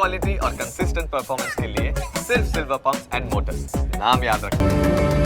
Quality और consistent performance के लिए सिर्फ सिल्वर पंप्स एंड मोटर्स नाम याद रखना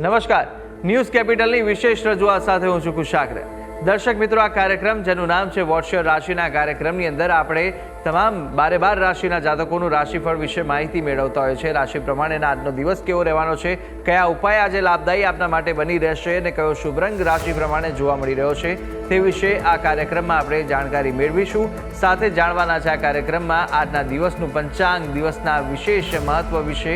નમસ્કાર ન્યૂઝ કેપિટલની વિશેષ રજૂઆત સાથે હું છું કુશાગ્ર દર્શક મિત્રો, આ કાર્યક્રમ, જેનું નામ છે વોટ્સર રાશિના કાર્યક્રમની અંદર આપણે તમામ બારે બાર રાશિના જાતકોનું રાશિફળ વિશે માહિતી મેળવતા હોય છે રાશિ પ્રમાણેના આજનો દિવસ કેવો રહેવાનો છે? કયા ઉપાય આજે લાભદાયી આપના માટે બની રહેશે? અને કયો શુભ રંગ રાશિ પ્રમાણે જોવા મળી રહ્યો છે? તે વિશે આ કાર્યક્રમમાં આપણે જાણકારી મેળવીશું. સાથે જાણવાના છે આ કાર્યક્રમમાં આજના દિવસનું પંચાંગ, દિવસના વિશેષ મહત્વ વિશે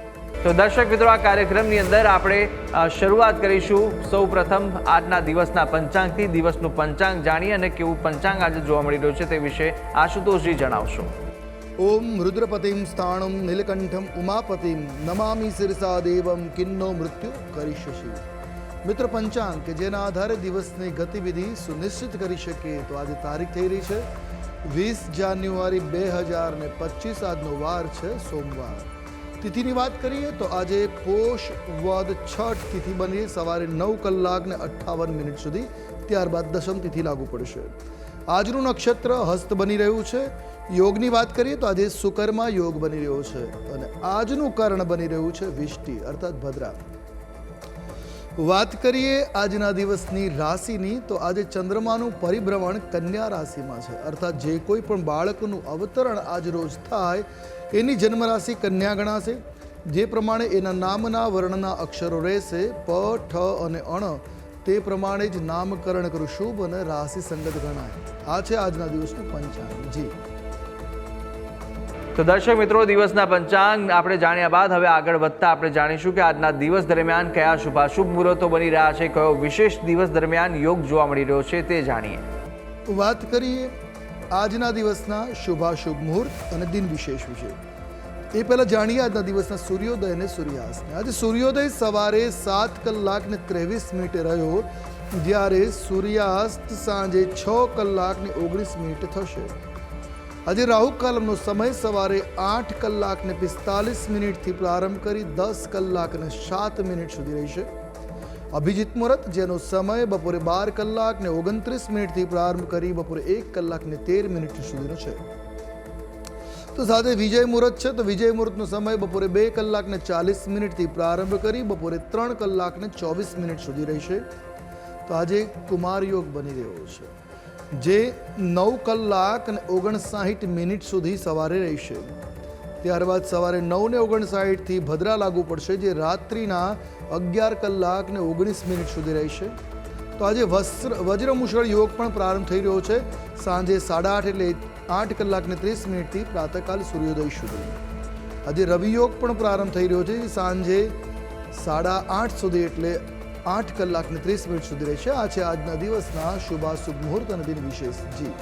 તો દર્શક મિત્રો, આ કાર્યક્રમની અંદર આપણે શરૂઆત કરીશું. સૌ પ્રથમ આજના દિવસના પંચાંગથી દિવસનું પંચાંગ જાણીએ અને કેવું પંચાંગ આજે જોવા મળી રહ્યું છે તે વિશે આશુતોષજી જણાવશો. ઓમ રુદ્રપતિમ સ્થાણમ નીલકંઠમ ઉમાપતિમ નમામી શિરસા દેવમ કિન્નો મૃત્યુ કરીશશી મિત્ર, પંચાંગ કે જેના આધારે દિવસની ગતિવિધિ સુનિશ્ચિત કરી શકીએ તો આજે તારીખ થઈ રહી છે વીસ જાન્યુઆરી બે હજાર ને પચીસ. આજનો વાર છે સોમવાર. તિથિની વાત કરીએ તો આજે પોષ વદ છઠ તિથિ બની સવારે નવ કલાક ને અઠ્ઠાવન મિનિટ સુધી, ત્યારબાદ દશમ તિથિ લાગુ પડશે. આજનું નક્ષત્ર હસ્ત બની રહ્યું છે. યોગની વાત કરીએ તો આજે સુકર્મા યોગ બની રહ્યો છે અને આજનું કર્ણ બની રહ્યું છે વિષ્ટિ, અર્થાત ભદ્રા. વાત કરીએ આજના દિવસની રાશિની, તો આજે ચંદ્રમાનું પરિભ્રમણ કન્યા રાશિમાં છે. અર્થાત જે કોઈ પણ બાળકનું અવતરણ આજ રોજ થાય, એની જન્મ રાશિ કન્યા ગણાશે. જે પ્રમાણે એના નામના વર્ણના અક્ષરો રહેશે, પ, ઠ અને અણ, તે પ્રમાણે જ નામકરણ કરું શુભ અને રાશિ સંગત ગણાય. આ છે આજના દિવસનું પંચાંગ. જી. તો દર્શક મિત્રો, દિવસના પંચાંગ આપણે જાણ્યા બાદ હવે આગળ વધતા આપણે જાણીશું કે આજના દિવસ દરમિયાન કયા શુભાશુભ મુહૂર્તો બની રહ્યા છે, કયો વિશેષ દિવસ દરમિયાન યોગ જોવા મળી રહ્યો છે તે જાણીએ. વાત કરીએ આજના દિવસના શુભાશુભ મુહૂર્ત અને દિન વિશેષ વિશે. એ પહેલાં જાણીએ આજના દિવસના સૂર્યોદય અને સૂર્યાસ્તને. આજે સૂર્યોદય સવારે સાત કલાક ને ત્રેવીસ મિનિટે રહ્યો, જ્યારે સૂર્યાસ્ત સાંજે છ કલાક ને ઓગણીસ મિનિટે થશે. આજે રાહુ કાલમનો સમય સવારે આઠ કલાકને પિસ્તાલીસ મિનિટથી પ્રારંભ કરી દસ કલાકને સાત મિનિટ સુધી રહેશે અભિજીત મુહૂર્ત જેનો સમય બપોરે બાર કલાકને ઓગણત્રીસ મિનિટથી પ્રારંભ કરી બપોરે એક કલાકને તેર મિનિટ સુધીનો છે. તો સાથે વિજય મુહૂર્ત છે, તો વિજય મુહૂર્તનો સમય બપોરે બે કલાકને ચાલીસ મિનિટથી પ્રારંભ કરી બપોરે ત્રણ કલાકને ચોવીસ મિનિટ સુધી રહેશે તો આજે કુમાર યોગ બની રહ્યો છે. જે નવ કલાક અને ઓગણસાઠ મિનિટ સુધી સવારે રહેશે. ત્યારબાદ સવારે નવને ઓગણસાઠથી ભદ્રા લાગુ પડશે, જે રાત્રિના અગિયાર કલાક ને ઓગણીસ મિનિટ સુધી રહેશે. તો આજે વસ્ત્ર વજ્રમુષળ યોગ પણ પ્રારંભ થઈ રહ્યો છે. સાંજે સાડા આઠ એટલે આઠ કલાકને ત્રીસ મિનિટથી પ્રાતકાલ સૂર્યોદય સુધી. આજે રવિ યોગ પણ પ્રારંભ થઈ રહ્યો છે સાંજે સાડા આઠ સુધી એટલે આઠ કલાક ને ત્રીસ મિનિટ સુધી રહેશે આ છે આજના દિવસના શુભાશુભ મુહૂર્ત અને દિન વિશેષ જી.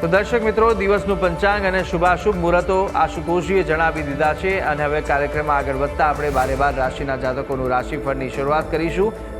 તો દર્શક મિત્રો, દિવસનું પંચાંગ અને શુભાશુભ મુહૂર્તો આશુતોષજીએ જણાવી દીધા છે અને હવે કાર્યક્રમમાં આગળ વધતા આપણે બારે બાર રાશિના જાતકોનું રાશિફળની શરૂઆત કરીશું.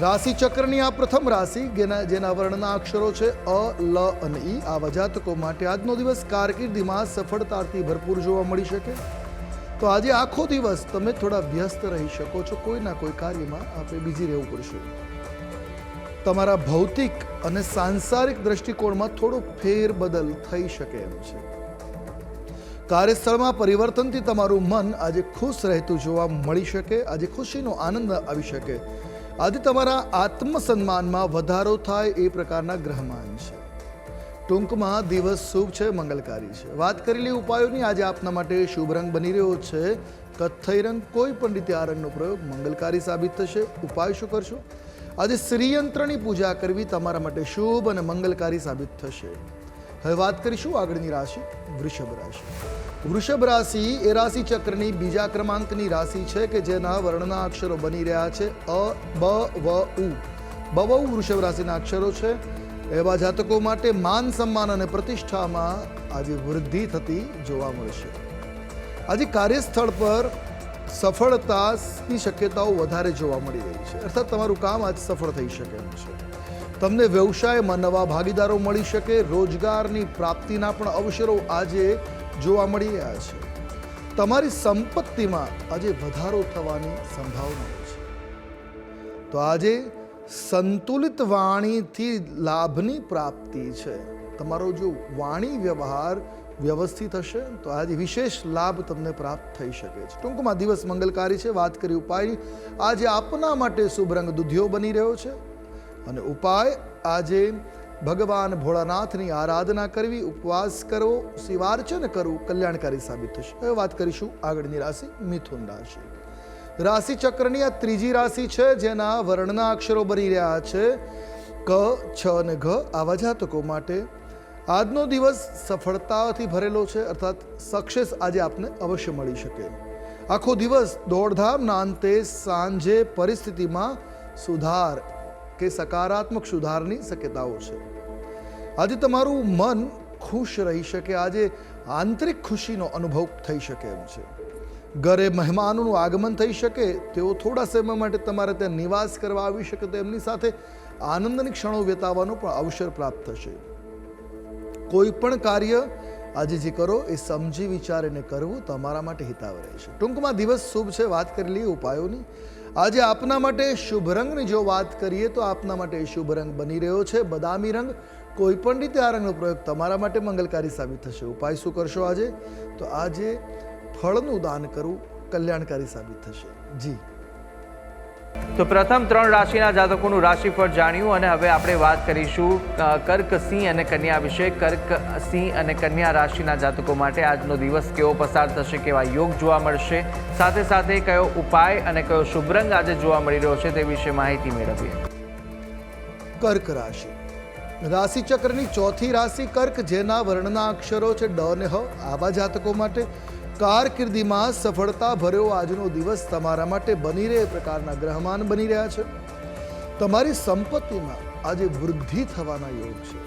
રાશિ ચક્રની આ પ્રથમ રાશિ જેના વર્ણના અક્ષરો છે અ, લ અને ઈ. આવા જાતકો માટે આજનો દિવસ કારકિર્દીમાં સફળતાથી ભરપૂર જોવા મળી શકે. તો આજે આખો દિવસ તમે થોડા વ્યસ્ત રહી શકો છો. કોઈના કોઈ કાર્યમાં આપણે બીજી રહેવું પડશે. તમારા ભૌતિક અને સાંસારિક દ્રષ્ટિકોણમાં થોડો ફેરબદલ થઈ શકે એમ છે. કાર્યસ્થળમાં પરિવર્તનથી તમારું મન આજે ખુશ રહેતું જોવા મળી શકે. આજે ખુશીનો આનંદ આવી શકે. આજે તમારા આત્મસન્માનમાં વધારો થાય એ પ્રકારના ગ્રહમાન છે. ટૂંકમાં દિવસ શુભ છે, મંગલકારી છે. વાત કરેલી ઉપાયોની, આજે આપના માટે શુભ રંગ બની રહ્યો છે. કથ્થઈ રંગ કોઈ પણ રીતે આ રંગનો પ્રયોગ મંગલકારી સાબિત થશે. ઉપાય શું કરશો? આજે શ્રીયંત્રની પૂજા કરવી તમારા માટે શુભ અને મંગલકારી સાબિત થશે. હવે વાત કરીશું આગળની રાશિ, વૃષભ રાશિ. વૃષભ રાશિ એ રાશિ ચક્રની બીજા ક્રમાંકની રાશિ છે કે જેના વર્ણના અક્ષરો બની રહ્યા છે અ, બ, વ, ઉ. બવઉ વૃષભ રાશિના અક્ષરો છે. એવા જાતકો માટે માન સન્માન અને પ્રતિષ્ઠામાં આજે વૃદ્ધિ થતી જોવા મળશે આજે કાર્યસ્થળ પર સફળતાની શક્યતાઓ વધારે જોવા મળી રહી છે. અર્થાત તમારું કામ આજ સફળ થઈ શકે એમ છે. તમને વ્યવસાયમાં નવા ભાગીદારો મળી શકે, રોજગારની પ્રાપ્તિના પણ અવસરો આજે જોવા મળી રહ્યા છે. તમારી સંપત્તિમાં આજે વધારો થવાની સંભાવના છે. તો આજે સંતુલિત વાણીથી લાભની પ્રાપ્તિ છે. તમારો જો વાણી વ્યવહાર વ્યવસ્થિત હશે, તો આજે વિશેષ લાભ તમને પ્રાપ્ત થઈ શકે છે. ટૂંકમાં દિવસ મંગલકારી છે, વાત કરી ઉપાય. આજે આપના માટે શુભ રંગ દુધિયો બની રહ્યો છે. અને ઉપાય આજે ભગવાન ભોળાનાથની આરાધના કરવી, ઉપવાસ કરવો શિવાર્ચન કરવું કલ્યાણકારી સાબિત થશે. હવે વાત કરીશું આગળની રાશિ મિથુન રાશિ. રાશિ ચક્રની આ ત્રીજી રાશિ છે, જેના વર્ણના અક્ષરો બની રહ્યા છે. ક, છ અને ઘ આવા જાતકો માટે. આજનો દિવસ સફળતાથી ભરેલો છે, અર્થાત સક્સેસ આજે આપને અવશ્ય મળી શકે. આખો દિવસ દોડધામના અંતે સાંજે પરિસ્થિતિમાં સુધાર કે સકારાત્મક સુધારની શક્યતાઓ છે. આજે તમારું મન ખુશ રહી શકે, આજે આંતરિક ખુશીનો અનુભવ થઈ શકે એમ છે. ઘરે મહેમાનોનું આગમન થઈ શકે, તેઓ થોડા સમય માટે તમારે ત્યાં નિવાસ કરવા આવી શકે, તો એમની સાથે આનંદની ક્ષણો વિતાવવાનો પણ અવસર પ્રાપ્ત થશે. કોઈ પણ કાર્ય આજે જે કરો એ સમજી વિચારીને કરવું તમારા માટે હિતાવ રહેશે. ટૂંકમાં દિવસ શુભ છે, વાત કરેલી ઉપાયોની. આજે આપના માટે શુભ રંગની જો વાત કરીએ તો આપના માટે શુભ રંગ બની રહ્યો છે, બદામી રંગ. કોઈ પણ રીતે આ રંગનો પ્રયોગ તમારા માટે મંગલકારી સાબિત થશે. ઉપાય શું કરશો આજે? તો આજે ફળનું દાન કરવું કલ્યાણકારી સાબિત થશે. જી. તો પ્રથમ ત્રણ રાશિના જાતકોનું રાશિફળ જાણ્યું અને હવે આપણે વાત કરીશું કર્ક સિંહ અને કન્યા વિશે. કર્ક સિંહ અને કન્યા રાશિના જાતકો માટે આજનો દિવસ કેવો પસાર થશે કેવા યોગ જોવા મળશે સાથે સાથે કયો ઉપાય અને કયો શુભ રંગ આજે જોવા મળી રહ્યો છે તે વિશે માહિતી મેળવીએ. કર્ક રાશિ. રાશિ ચક્રની ચોથી રાશિ કર્ક, જેના વર્ણના અક્ષરો છે ડ ને હ, આવા જાતકો માટે કારકિર્દીમાં સફળતા ભર્યો આજનો દિવસ તમારા માટે બની રહે પ્રકારના ગ્રહમાન બની રહ્યા છે. તમારી સંપત્તિમાં આજે વૃદ્ધિ થવાના યોગ છે.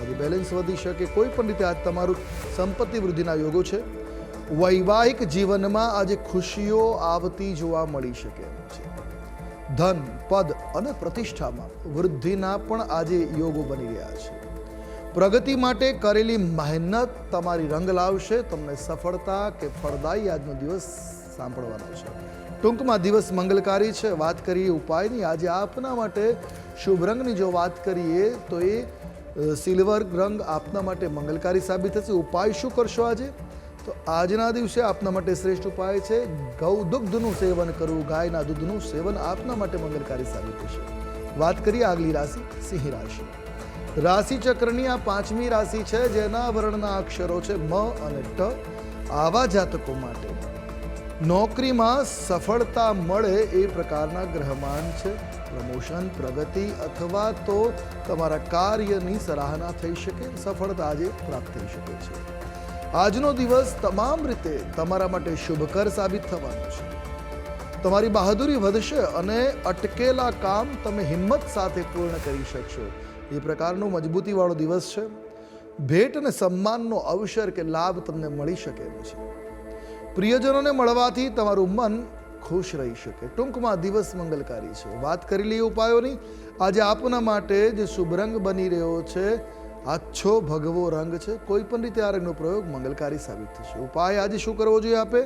આજે બેલેન્સ વધી શકે, કોઈ પણ રીતે આજ તમારું સંપત્તિ વૃદ્ધિના યોગો છે. વૈવાહિક જીવનમાં આજે ખુશીઓ આવતી જોવા મળી શકે છે. ધન, પદ અને પ્રતિષ્ઠામાં વૃદ્ધિના પણ આજે યોગો બની રહ્યા છે. પ્રગતિ માટે કરેલી મહેનત તમારી રંગ લાવશે, તમને સફળતા કે ફળદાયી આજનો દિવસ સાંભળવાનો છે. ટૂંકમાં દિવસ મંગલકારી છે. વાત કરીએ ઉપાયની. આજે આપના માટે શુભ રંગની. જો વાત કરીએ તો એ સિલ્વર રંગ આપના માટે મંગલકારી સાબિત થશે. ઉપાય શું કરશો આજે? તો આજના દિવસે આપના માટે શ્રેષ્ઠ ઉપાય છે ગૌ દુગ્ધનું સેવન કરવું, ગાયના દૂધનું સેવન આપના માટે મંગલકારી સાબિત થશે. વાત કરીએ આગલી રાશિ, સિંહ રાશિ. રાશિ ચક્રની આ પાંચમી રાશિ છે, જેના વર્ણના અક્ષરો છે મ અને ટ, આવા જાતકો માટે. નોકરીમાં સફળતા મળે એ પ્રકારના ગ્રહમાન છે. પ્રમોશન, પ્રગતિ અથવા તો તમારા કાર્યની સરાહના થઈ શકે, સફળતા આજે પ્રાપ્ત થઈ શકે છે. આજનો દિવસ તમામ રીતે તમારા માટે શુભકર સાબિત થવાનો છે. તમારી બહાદુરી વધશે અને અટકેલા કામ તમે હિંમત સાથે પૂર્ણ કરી શકશો. એ પ્રકારનો મજબૂતીવાળો દિવસ છે. ભેટ અને સન્માનનો અવસર કે લાભ તમને મળી શકે છે. પ્રિયજનોને મળવાથી તમારું મન ખુશ રહી શકે. ટૂંકમાં દિવસ મંગલકારી છે. વાત કરી લઈએ ઉપાયોની. આજે આપના માટે જે શુભ રંગ બની રહ્યો છે આછો ભગવો રંગ છે. કોઈ પણ રીતે આ રંગનો પ્રયોગ મંગલકારી સાબિત થશે. ઉપાય આજે શું કરવો જોઈએ આપે?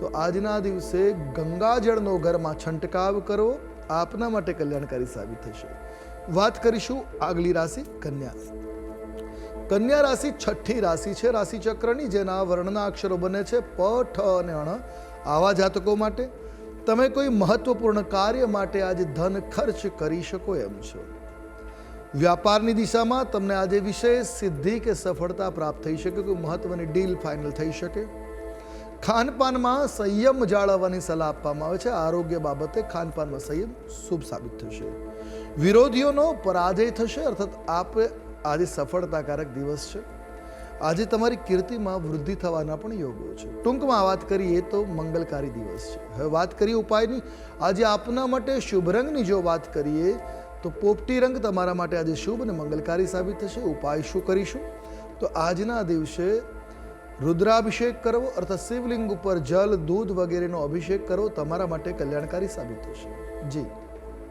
તો આજના દિવસે ગંગાજળનો ઘરમાં છંટકાવ કરવો આપના માટે કલ્યાણકારી સાબિત થશે. વાત કરીશું આગલી રાશિ કન્યા કન્યા રાશિ છઠ્ઠી રાશિ છે. રાશિ ચક્રની જેના વર્ણના અક્ષરો બને છે પ, ઠ અને અણ. આવા જાતકો માટે તમે કોઈ મહત્વપૂર્ણ કાર્ય માટે આજે ધન ખર્ચ કરી શકો એમ છો. વ્યાપારની દિશામાં તમને આજે વિશેષ સિદ્ધિ કે સફળતા પ્રાપ્ત થઈ શકે કોઈ મહત્વની ડીલ ફાઇનલ થઈ શકે? ખાનપાનમાં સંયમ જાળવવાની સલાહ આપવામાં આવે છે. આરોગ્ય બાબતે ખાનપાનમાં સંયમ શુભ સાબિત થશે. વિરોધીઓનો પરાજય થશે, અર્થાત આપ આજે સફળતાકારક દિવસ છે. આજે તમારી કીર્તિમાં વૃદ્ધિ થવાના પણ યોગો છે. ટૂંકમાં વાત કરીએ તો મંગલકારી દિવસ છે. હવે વાત કરીએ ઉપાયની. આજે આપના માટે શુભ રંગની જો વાત કરીએ તો પોપટી રંગ તમારા માટે આજે શુભ અને મંગલકારી સાબિત થશે. ઉપાય શું કરીશું? તો આજના દિવસે રુદ્રાભિષેક કરવો અર્થાત શિવલિંગ ઉપર જલ, દૂધ વગેરેનો અભિષેક કરવો તમારા માટે કલ્યાણકારી સાબિત થશે. જી.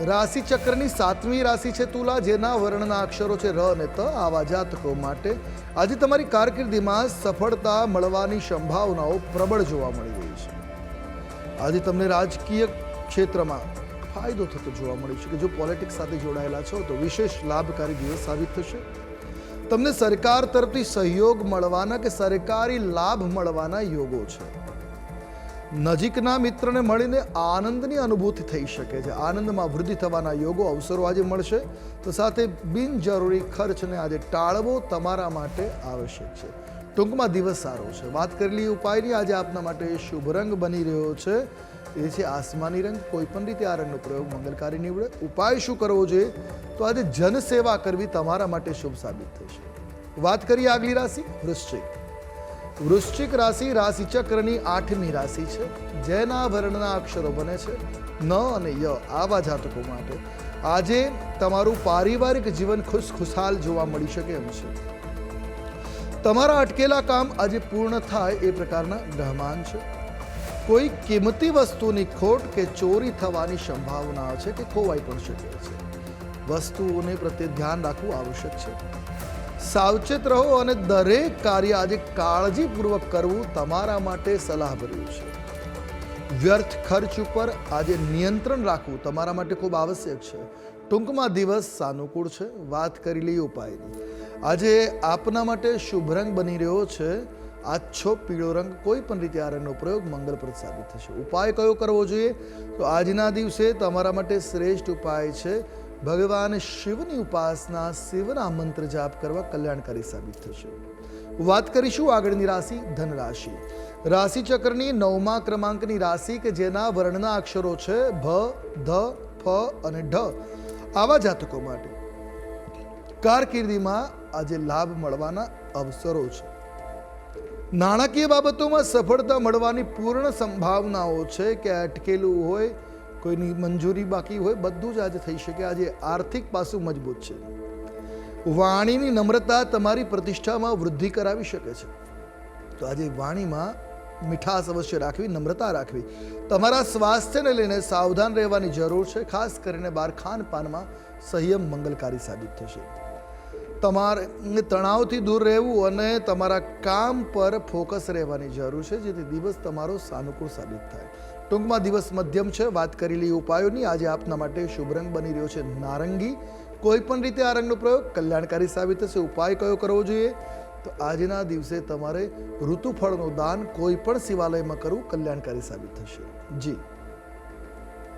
રાશિ ચક્રની સાતમી રાશિ છે તુલા, જેના વર્ણના અક્ષરો છે ર અને ત. આવા જાતકો માટે આજે તમારી કારકિર્દીમાં સફળતા મળવાની સંભાવનાઓ પ્રબળ જોવા મળી રહી છે. આજે તમને રાજકીય ક્ષેત્રમાં ફાયદો થતો જોવા મળે છે કે જો પોલિટિક્સ સાથે જોડાયેલા છો તો વિશેષ લાભકારી દિવસ સાબિત થશે. તમને સરકાર તરફથી સહયોગ મળવાના કે સરકારી લાભ મળવાના યોગો છે? નજીકના મિત્રને મળીને આનંદની અનુભૂતિ થઈ શકે છે. આનંદમાં વૃદ્ધિ થવાના યોગો, અવસરો આજે મળશે. તો સાથે બિનજરૂરી ખર્ચને આજે ટાળવો તમારા માટે આવશ્યક છે. ટૂંકમાં દિવસ સારો છે. વાત કરેલી ઉપાયની આજે આપના માટે શુભ રંગ બની રહ્યો છે. એ છે આસમાની રંગ. કોઈ પણ રીતે આ રંગનો પ્રયોગ મંગલકારી નીવડે. ઉપાય શું કરવો જોઈએ? તો આજે જનસેવા કરવી તમારા માટે શુભ સાબિત થશે. વાત કરીએ આગલી રાશિ, વૃશ્ચિક. વૃશ્ચિક રાશિ રાશિ ચક્રની આઠમી રાશિ છે. જેના વર્ણના અક્ષરો બને છે ન અને ય આવા જાતકો માટે. આજે તમારું પારિવારિક જીવન ખુશ ખુશાલ જોવા મળી શકે એમ છે. તમારા અટકેલા કામ આજે પૂર્ણ થાય એ પ્રકારના ગ્રહમાન છે. કોઈ કિંમતી વસ્તુની ખોટ કે ચોરી થવાની સંભાવના છે કે ખોવાઈ પણ શકે છે. વસ્તુઓને પ્રત્યે ધ્યાન રાખવું આવશ્યક છે. સાવચેત રહો અને દરેક કાર્ય આજે કાળજીપૂર્વક કરવું તમારા માટે સલાહભર્યું છે. વ્યર્થ ખર્ચ ઉપર આજે નિયંત્રણ રાખવું તમારા માટે ખૂબ આવશ્યક છે. ટૂંકમાં દિવસ સાનુકૂળ છે. વાત કરી લઈએ ઉપાયની. આજે આપના માટે શુભ રંગ બની રહ્યો છે. આછો પીળો રંગ કોઈ પણ રીતે આ રંગનો પ્રયોગ મંગળપ્રદ સાબિત થશે. ઉપાય કયો કરવો જોઈએ? તો આજના દિવસે તમારા માટે શ્રેષ્ઠ ઉપાય છે ભગવાન શિવની ઉપાસના શિવના મંત્ર જાપ કરવા કલ્યાણકારી સાબિત થશે. વાત કરીશું આગળની રાશિ ધન રાશિ રાશિ ચક્રની નવમા ક્રમાંકની રાશિ કે જેના વર્ણના અક્ષરો છે ભ, ધ, ફ અને ઢ. આવા જાતકો માટે. કારકિર્દીમાં આજે લાભ મળવાના અવસરો છે. નાણાકીય બાબતોમાં સફળતા મળવાની પૂર્ણ સંભાવનાઓ છે કે અટકેલું હોય કોઈની મંજૂરી બાકી હોય, બધું જ આજે થઈ શકે. આજે આર્થિક પાસું મજબૂત છે. વાણીની નમ્રતા તમારી પ્રતિષ્ઠામાં વૃદ્ધિ કરાવી શકે છે. તો આજે વાણીમાં મીઠાશ અવશ્ય રાખવી, નમ્રતા રાખવી. તમારા સ્વાસ્થ્યને લઈને સાવધાન રહેવાની જરૂર છે. ખાસ કરીને બહાર ખાનપાનમાં સંયમ મંગલકારી સાબિત થશે. તમારે તણાવથી દૂર રહેવું અને તમારા કામ પર ફોકસ રહેવાની જરૂર છે, જેથી દિવસ તમારો સાનુકૂળ સાબિત થાય. ટૂંકમાં દિવસ મધ્યમ છે. વાત કરેલી ઉપાયોની આજે આપના માટે શુભ રંગ બની રહ્યો છે. નારંગી. કોઈ પણ રીતે આ રંગનો પ્રયોગ કલ્યાણકારી સાબિત થશે. ઉપાય કયો કરવો જોઈએ? તો આજના દિવસે તમારે ઋતુફળનું દાન કોઈ પણ શિવાલયમાં કરવું કલ્યાણકારી સાબિત થશે. જી.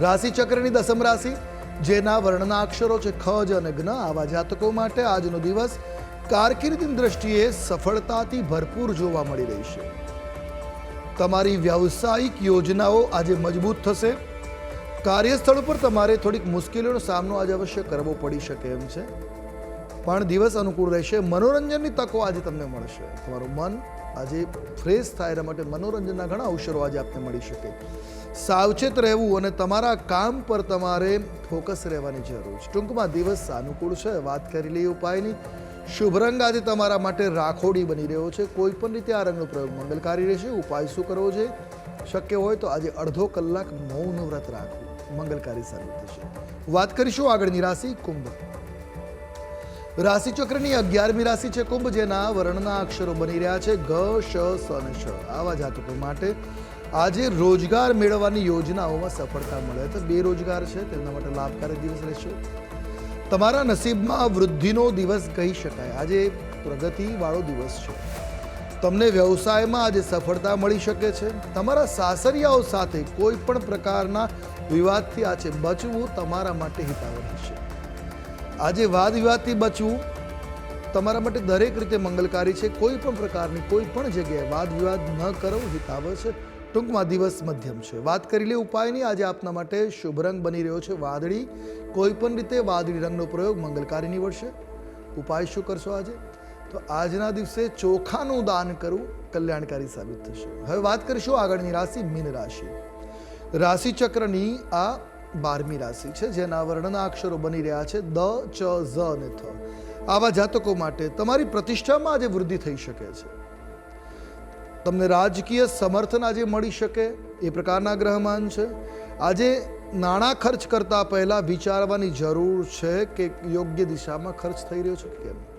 રાશિ ચક્રની દસમ રાશિ, જેના વર્ણના અક્ષરો છે ખ, જ અને જ્ઞ આવા જાતકો માટે આજનો દિવસ કારકિર્દીની દ્રષ્ટિએ સફળતાથી ભરપૂર જોવા મળી રહી છે. તમારી વ્યવસાયિક યોજનાઓ આજે મજબૂત થશે. કાર્યસ્થળ પર તમારે થોડીક મુશ્કેલીઓનો સામનો આજે અવશ્ય કરવો પડી શકે એમ છે. પણ દિવસ અનુકૂળ રહેશે. મનોરંજનની તકો આજે તમને મળશે. તમારું મન આજે ફ્રેશ થાય એના માટે મનોરંજનના ઘણા અવસરો આજે આપને મળી શકે. સાવચેત રહેવું અને તમારા કામ પર તમારે ફોકસ રહેવાની જરૂર છે. ટૂંકમાં દિવસ સાનુકૂળ છે. વાત કરી લઈએ ઉપાયની. શુભ રંગ આજે તમારા માટે રાખોડી બની રહ્યો છે. કોઈ પણ રીતે આ રંગનો પ્રયોગ મંગલકારી રહેશે. ઉપાય શું કરવો છે? શક્ય હોય તો આજે અડધો કલાક મૌન વ્રત રાખવું મંગલકારી સાબિત થશે. વાત કરીશું આગળની રાશિ કુંભ. રાશિ ચક્રની અગિયારમી રાશિ છે કુંભ, જેના વર્ણના અક્ષરો બની રહ્યા છે ગ શ, સ શ. આવા જાતકો માટે આજે રોજગાર મેળવવાની યોજનાઓમાં સફળતા મળે. તો બેરોજગાર છે, તેમના માટે લાભકારી દિવસ રહેશે. તમારા નસીબમાં વૃદ્ધિનો દિવસ કહી શકાય. આજે પ્રગતિવાળો દિવસ છે. તમને વ્યવસાયમાં આજે સફળતા મળી શકે છે. તમારા સાસરિયાઓ સાથે કોઈ પણ પ્રકારના વિવાદથી આજે બચવું તમારા માટે હિતાવહ છે આજે વાદ વિવાદથી બચવું તમારા માટે દરેક રીતે મંગલકારી છે. કોઈ પણ પ્રકારની કોઈ પણ જગ્યાએ વાદ વિવાદ ન કરવો હિતાવ છે. ટૂંકમાં દિવસ મધ્યમ છે. વાત કરી લે ઉપાયની. આજે આપના માટે શુભ રંગ બની રહ્યો છે વાદળી. કોઈ પણ રીતે વાદળી રંગનો પ્રયોગ મંગલકારી નીવડશે. ઉપાય શું કરશો આજે? તો આજના દિવસે ચોખાનું દાન કરવું કલ્યાણકારી સાબિત થશે. હવે વાત કરીશું આગળની રાશિ મીન રાશિ. રાશિ ચક્રની આ બારમી રાશિ છે, જેના વર્ણના અક્ષરો બની રહ્યા છે, દ, ચ, ઝ અને થ. આવા જાતકો માટે તમારી પ્રતિષ્ઠામાં આજે વૃદ્ધિ થઈ શકે છે. તમને રાજકીય સમર્થન આજે મળી શકે, એ પ્રકારના ગ્રહમાન છે. આજે નાણાં ખર્ચ કરતા પહેલા વિચારવાની જરૂર છે કે યોગ્ય દિશામાં ખર્ચ થઈ રહ્યો છે કે કેમ?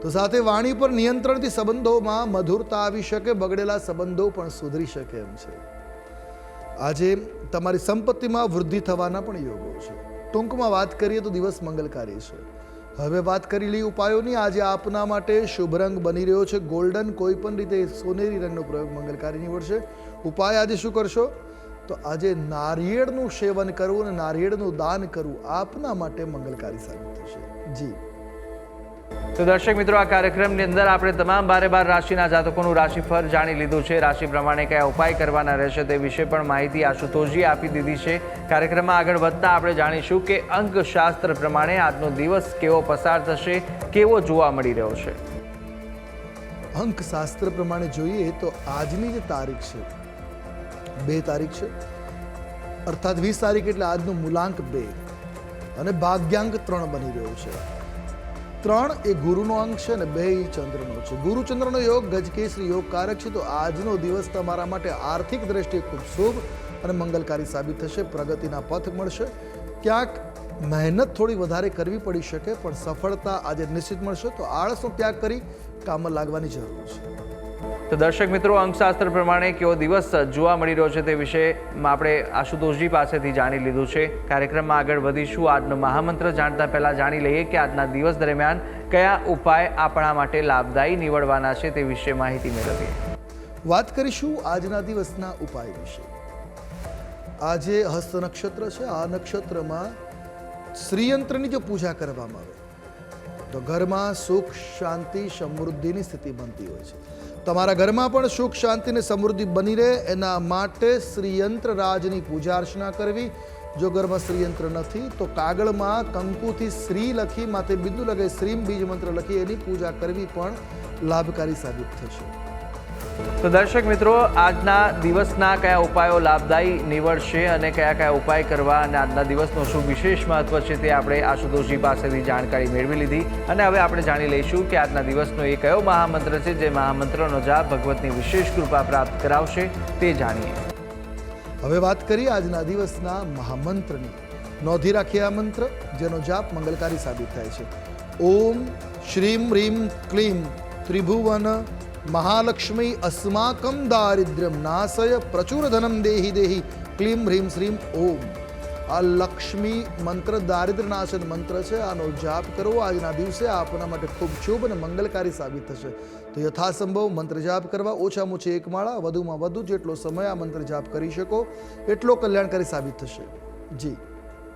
તો સાથે વાણી પર નિયંત્રણથી સંબંધોમાં મધુરતા આવી શકે, બગડેલા સંબંધો પણ સુધરી શકે એમ છે. આજે તમારી સંપત્તિમાં વૃદ્ધિ થવાના પણ યોગો છે. ટૂંકમાં વાત કરીએ તો દિવસ મંગલકારી છે. હવે વાત કરી લઈ ઉપાયોની. આજે આપના માટે શુભ રંગ બની રહ્યો છે. ગોલ્ડન કોઈ પણ રીતે સોનેરી રંગનો પ્રયોગ મંગલકારી નીવડશે. ઉપાય આજે શું કરશો? તો આજે નારિયેળનું સેવન કરવું અને નારિયેળનું દાન કરવું આપના માટે મંગલકારી સાબિત થશે. જી. તો દર્શક મિત્રો, આ કાર્યક્રમની અંદર આપણે તમામ બારે બાર રાશિના જાતકોનું રાશિફળ જાણી લીધું છે. રાશિ પ્રમાણે કયા ઉપાય કરવાના રહેશે તે વિશે પણ માહિતી આશુતોષજી આપી દીધી છે. કાર્યક્રમમાં આગળ વધતા આપણે જાણીશું કે અંકશાસ્ત્ર પ્રમાણે આજનો દિવસ કેવો પસાર થશે, કેવો જોવા મળી રહ્યો છે. અંકશાસ્ત્ર પ્રમાણે જોઈએ તો આજની જે તારીખ છે, બે તારીખ છે, અર્થાત વીસ તારીખ એટલે આજનું મૂલાંક બે અને ભાગ્યાંક ત્રણ બની રહ્યો છે. ત્રણ એ ગુરુનો અંક છે અને બે ચંદ્રનો છે. ગુરુ ચંદ્રનો યોગ ગજકેસરી યોગ કારક છે. તો આજનો દિવસ તમારા માટે આર્થિક દ્રષ્ટિએ ખૂબ શુભ અને મંગલકારી સાબિત થશે. પ્રગતિના પથ મળશે. ક્યાંક મહેનત થોડી વધારે કરવી પડી શકે, પણ સફળતા આજે નિશ્ચિત મળશે. તો આળસનો ત્યાગ કરી કામમાં લાગવાની જરૂર છે. તો દર્શક મિત્રો, અંકશાસ્ત્ર પ્રમાણે કેવો દિવસ જોવા મળી રહ્યો છે તે વિશે આપણે આશુતોષજી પાસેથી જાણી લીધું છે. કાર્યક્રમમાં આગળ વધીશું. આજનો મહામંત્ર જાણતા પહેલા જાણી લઈએ કે આજના દિવસ દરમિયાન કયા ઉપાય આપણા માટે લાભદાયી નીવડવાના છે તે વિશે માહિતી મેળવીએ. વાત કરીશું આજના દિવસના ઉપાય વિશે. આજે હસ્ત નક્ષત્ર છે. આ નક્ષત્રમાં શ્રીયંત્રની જો પૂજા કરવામાં આવે, તો ઘરમાં સુખ, શાંતિ, સમૃદ્ધિની સ્થિતિ બનતી હોય છે. તમારા ઘરમાં પણ સુખ, શાંતિ અને સમૃદ્ધિ બની રહે, એના માટે શ્રીયંત્ર રાજની પૂજા અર્ચના કરવી. જો ઘરમાં શ્રીયંત્ર નથી, તો કાગળમાં કંકુથી શ્રી લખી, માથે બિંદુ લગાવી શ્રીમ બીજ મંત્ર લખી એની પૂજા કરવી પણ લાભકારી સાબિત થશે. તો દર્શક મિત્રો, આજના દિવસના કયા ઉપાયો લાભદાયી નીવડશે અને કયા કયા ઉપાય કરવા અને આજના દિવસનું શું વિશેષ મહત્વ છે તે આપણે આશુતોષજી પાસેથી જાણકારી મેળવી લીધી. અને હવે આપણે જાણી લઈશું કે આજના દિવસનો એ કયો મહામંત્ર છે જે મહામંત્રનો જાપ ભગવતની વિશેષ કૃપા પ્રાપ્ત કરાવશે તે જાણીએ. હવે વાત કરીએ આજના દિવસના મહામંત્રની. નોંધી રાખીએ આ મંત્ર, જેનો જાપ મંગલકારી સાબિત થાય છે. ઓમ શ્રીમ રીમ ક્લીમ, ત્રિભુવન મહાલક્ષ્મી અસ્માકમ દારિદ્ર્યમ નાશય પ્રચુર ધનમ દેહી દેહી ક્લીમ હ્રીમ શ્રીમ ઓમ આ લક્ષ્મી મંત્ર દારિદ્ર્ય નાશન મંત્ર છે આનો જાપ કરવો આજના દિવસે આપના માટે ખૂબ શુભ અને મંગલકારી સાબિત થશે તો યથાસંભવ મંત્ર જાપ કરવા ઓછામાં ઓછી એક માળા વધુમાં વધુ જેટલો સમય આ મંત્ર જાપ કરી શકો એટલો કલ્યાણકારી સાબિત થશે જી